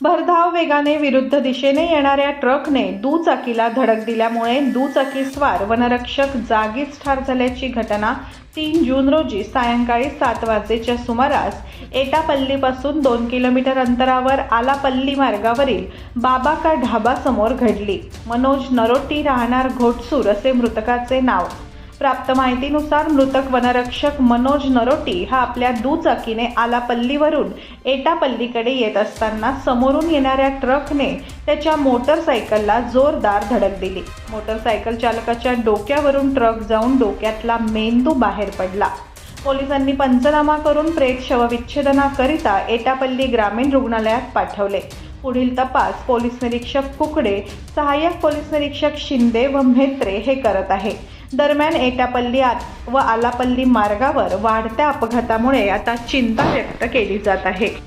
भरधाव वेगाने विरुद्ध दिशेने येणाऱ्या ट्रकने दुचाकीला धडक दिल्यामुळे दुचाकीस्वार वनरक्षक जागीच ठार झाल्याची घटना तीन जून रोजी सायंकाळी सात वाजेच्या सुमारास एटापल्लीपासून दोन किलोमीटर अंतरावर आलापल्ली मार्गावरील बाबा का ढाबासमोर घडली. मनोज नरोटी राहणार घोटसूर असे मृतकाचे नाव प्राप्त माहितीनुसार मृतक वनरक्षक मनोज नरोटी हा आपल्या दुचाकीने आलापल्लीवरून एटापल्लीकडे येत असताना समोरून येणाऱ्या ट्रकने त्याच्या मोटरसायकलला जोरदार धडक दिली. मोटरसायकल चालकाच्या डोक्यावरून ट्रक जाऊन डोक्यातला मेंदू बाहेर पडला. पोलिसांनी पंचनामा करून प्रेत शवविच्छेदनाकरिता एटापल्ली ग्रामीण रुग्णालयात पाठवले. पुढील तपास पोलीस निरीक्षक कुकडे सहाय्यक पोलीस निरीक्षक शिंदे व म्हेत्रे हे करत आहे. दरम्यान एटापल्ली आत व आलापल्ली मार्गावर वाढत्या अपघातामुळे आता चिंता व्यक्त केली जात आहे.